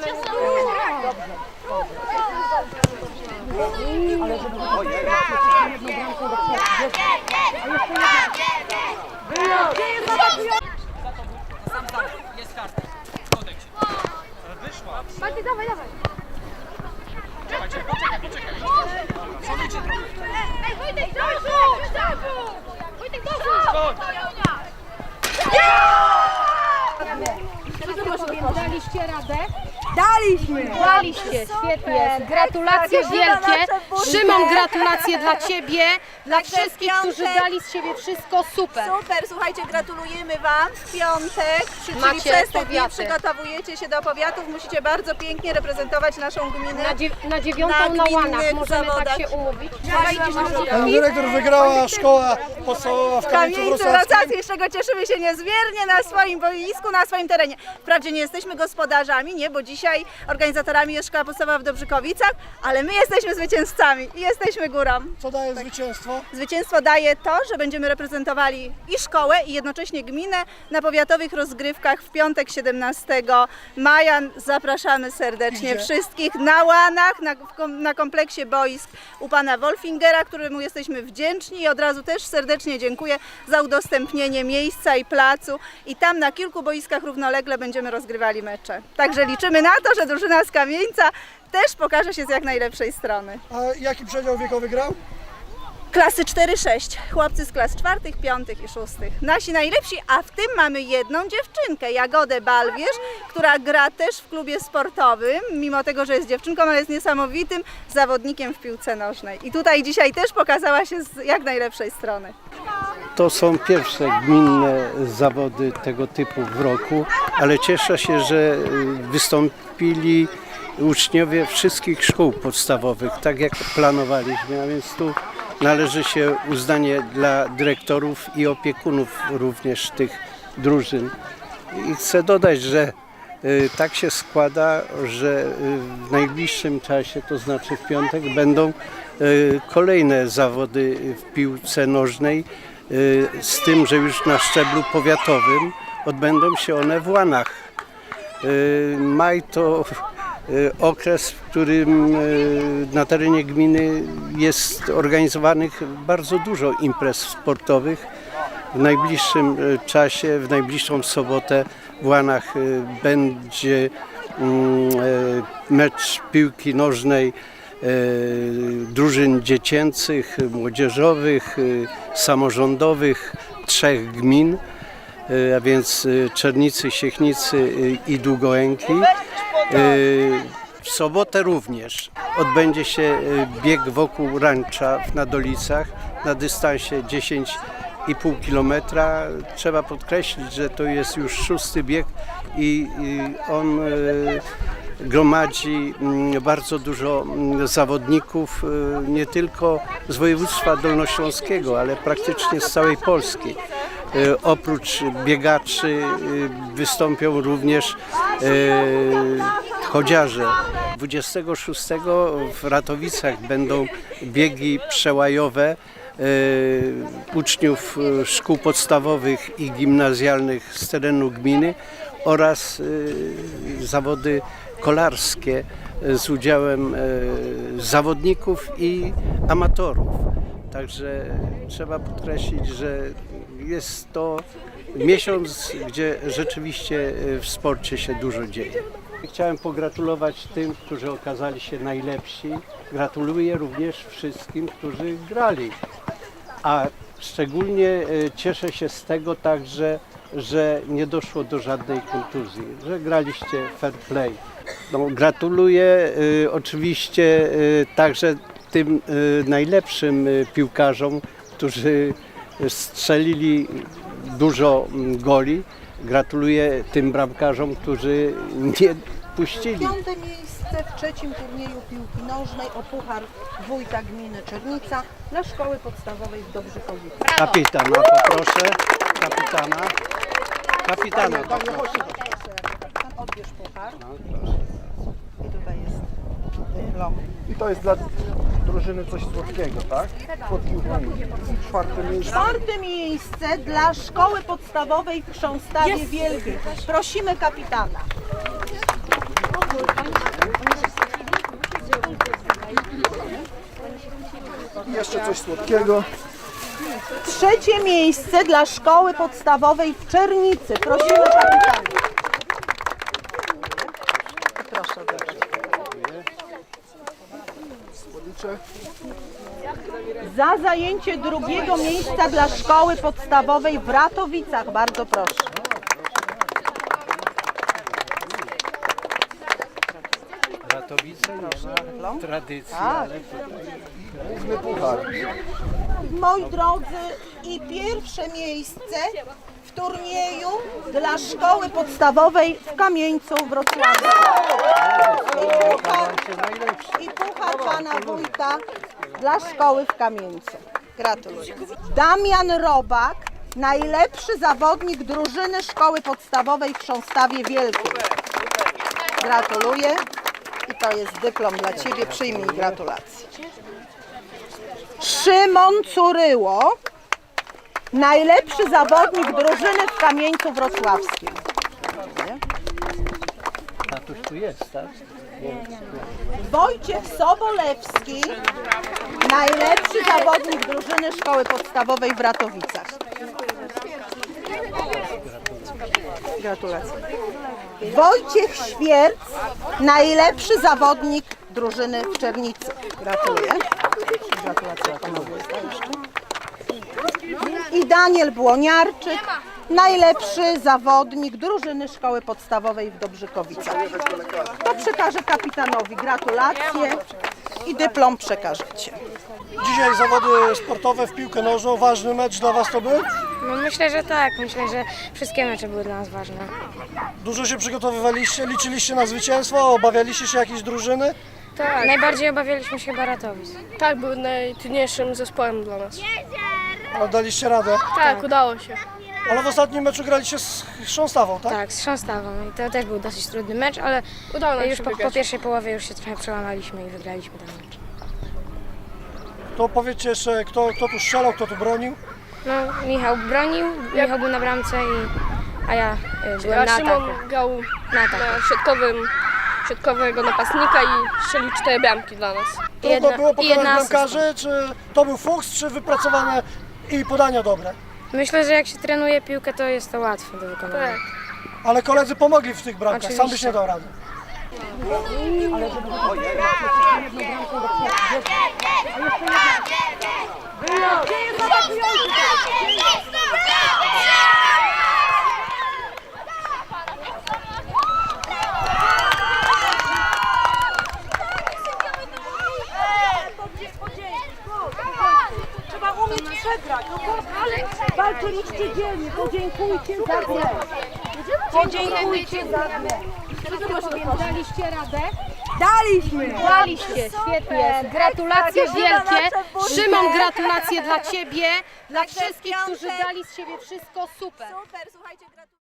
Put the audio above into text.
Wyłaźcie sobie! Sam tam, jest karta. W kodeksie. Wyszła. Mati, dawaj, dawaj. Czekajcie, poczekaj, poczekaj. Szanujcie trochę. Ej, Wojtek, dorzuć! Wojtek, dorzuć! Skąd? Daliście radę? Daliśmy! Daliście, świetnie. Gratulacje wielkie. nasze. Szymon, gratulacje dla Ciebie, dla Także wszystkich, którzy piątek. dali z siebie wszystko. Super. Super, słuchajcie, gratulujemy Wam w piątek, Przy- czyli Macie przez te dni powiaty. przygotowujecie się do powiatów, musicie bardzo pięknie reprezentować naszą gminę. Na, dziew- na dziewiątą Na na, łanach możemy zawodach. tak się umówić. Pan dyrektor wygrała szkoła podstawowa w Kamieńcu Kamieńcu Wrocławskim. Z czego cieszymy się niezmiernie na swoim boisku, na swoim terenie. Wprawdzie nie jesteśmy gospodarzami, nie, bo dzisiaj organizatorami jest Szkoła Podstawowa w Dobrzykowicach, ale my jesteśmy zwycięzcami i jesteśmy górą. Co daje zwycięstwo? Zwycięstwo daje to, że będziemy reprezentowali i szkołę, i jednocześnie gminę na powiatowych rozgrywkach w piątek 17 maja. Zapraszamy serdecznie Gdzie? wszystkich na łanach, na, w kom- na kompleksie boisk u pana Wolfingera, któremu jesteśmy wdzięczni i od razu też serdecznie dziękuję za udostępnienie miejsca i placu. I tam na kilku boiskach równolegle będziemy rozgrywali mecze. Także liczymy na to, że drużyna z Kamieńca też pokaże się z jak najlepszej strony. A jaki przedział wiekowy grał? Klasy 4-6, chłopcy z klas czwartych, piątych i szóstych. Nasi najlepsi, a w tym mamy jedną dziewczynkę, Jagodę Balwierz, która gra też w klubie sportowym, mimo tego, że jest dziewczynką, ale jest niesamowitym zawodnikiem w piłce nożnej. I tutaj dzisiaj też pokazała się z jak najlepszej strony. To są pierwsze gminne zawody tego typu w roku, ale cieszę się, że y, wystąpili uczniowie wszystkich szkół podstawowych, tak jak planowaliśmy, a więc tu należy się uznanie dla dyrektorów i opiekunów również tych drużyn. I chcę dodać, że y, tak się składa, że y, w najbliższym czasie, to znaczy w piątek, będą y, kolejne zawody w piłce nożnej, z tym, że już na szczeblu powiatowym odbędą się one w Łanach. Maj to okres, w którym y, na terenie gminy jest organizowanych bardzo dużo imprez sportowych. W najbliższym y, czasie, w najbliższą sobotę w Łanach y, będzie mm, y, mecz piłki nożnej y, drużyn dziecięcych, młodzieżowych, y, samorządowych trzech gmin y, a więc y, Czernicy, Siechnicy y, i Długołęki. W sobotę również odbędzie się bieg wokół rancza w Nadolicach na dystansie 10,5 km. Trzeba podkreślić, że to jest już szósty bieg i on gromadzi mm, bardzo dużo mm, zawodników nie tylko z województwa dolnośląskiego, ale praktycznie z całej Polski. Y, Oprócz biegaczy y, wystąpią również y, chodziarze. 26 w Ratowicach będą biegi przełajowe uczniów szkół podstawowych i gimnazjalnych z terenu gminy oraz zawody kolarskie z udziałem zawodników i amatorów. Także trzeba podkreślić, że jest to miesiąc, gdzie rzeczywiście y, w sporcie się dużo dzieje. Chciałem pogratulować tym, którzy okazali się najlepsi. Gratuluję również wszystkim, którzy grali. A szczególnie y, cieszę się z tego także, że nie doszło do żadnej kontuzji, że graliście fair play. No, gratuluję y, oczywiście y, także tym y, najlepszym y, piłkarzom, którzy strzelili dużo mm, goli. Gratuluję tym bramkarzom, którzy nie puścili Piąte miejsce w trzecim turnieju piłki nożnej o Puchar Wójta Gminy Czernica dla Szkoły Podstawowej w Dobrzykowicach. kapitana. Poproszę kapitana. Kapitana poproszę. Pan odbierz puchar. I tutaj jest. I to jest dla drużyny coś słodkiego, tak? Słodki upominek. Czwarte miejsce. Czwarte miejsce dla Szkoły Podstawowej w Chrząstawie Wielkiej. Prosimy kapitana. I jeszcze coś słodkiego. Trzecie miejsce dla szkoły podstawowej w Czernicy. Prosimy kapitana. Za zajęcie drugiego miejsca dla szkoły podstawowej w Ratowicach. Bardzo proszę. Ratowice nie ma tradycji, ale Główny puchar. Moi drodzy, i pierwsze miejsce w turnieju dla szkoły podstawowej w Kamieńcu Wrocławiu. I puchar, I puchar pana wójta dla szkoły w Kamieńcu. Gratuluję. Damian Robak, najlepszy zawodnik drużyny szkoły podstawowej w Chrząstawie Wielkim. Gratuluję. I to jest dyplom dla Ciebie. Przyjmij gratulacje. Szymon Curyło, najlepszy zawodnik drużyny w Kamieńcu Wrocławskim. tatuś tu jest, tak? Wojciech Sobolewski, najlepszy zawodnik drużyny szkoły podstawowej w Ratowicach. Gratulacje. Wojciech Świerc, najlepszy zawodnik drużyny w Czernicy. Gratuluję. Gratulacje panowie. I Daniel Błoniarczyk, najlepszy zawodnik drużyny szkoły podstawowej w Dobrzykowicach. To przekażę kapitanowi gratulacje i dyplom przekażecie. Dzisiaj zawody sportowe w piłkę nożną. Ważny mecz dla Was to był? No myślę, że tak. Myślę, że wszystkie mecze były dla nas ważne. Dużo się przygotowywaliście, liczyliście na zwycięstwo, obawialiście się jakiejś drużyny? Tak. Najbardziej obawialiśmy się Baratowic. Tak, był najtrudniejszym zespołem dla nas. Ale daliście radę. Tak, udało się. Ale w ostatnim meczu graliście z Chrząstawą, tak? Tak, z Chrząstawą. I to też był dosyć trudny mecz, ale Udało nam już się po, po wygrać. pierwszej połowie już się trochę przełamaliśmy i wygraliśmy ten mecz. To powiedzcie jeszcze, kto, kto tu strzelał, kto tu bronił? No, Michał bronił, Michał był na bramce, i, a ja y, byłem A na Szymon ataku. grał Na ataku. na środkowym, środkowego napastnika i strzelił cztery bramki dla nas. Trudno Jedna- było i pokonać jedna bramkarzy, czy to był fuchs, czy wypracowane i podania dobre? Myślę, że jak się trenuje piłkę, to jest to łatwe do wykonania. Tak. Ale koledzy pomogli w tych bramkach, sam byś Oczywiście. nie dał rady. Trzeba przegrać. Walczyliście dzielnie. Podziękujcie za grę. Podziękujcie za grę. Daliście radę? Daliśmy. Daliście, świetnie. Gratulacje wielkie. Szymon, gratulacje dla Ciebie, dla wszystkich, którzy dali z siebie wszystko super. Super, słuchajcie, gratuluję.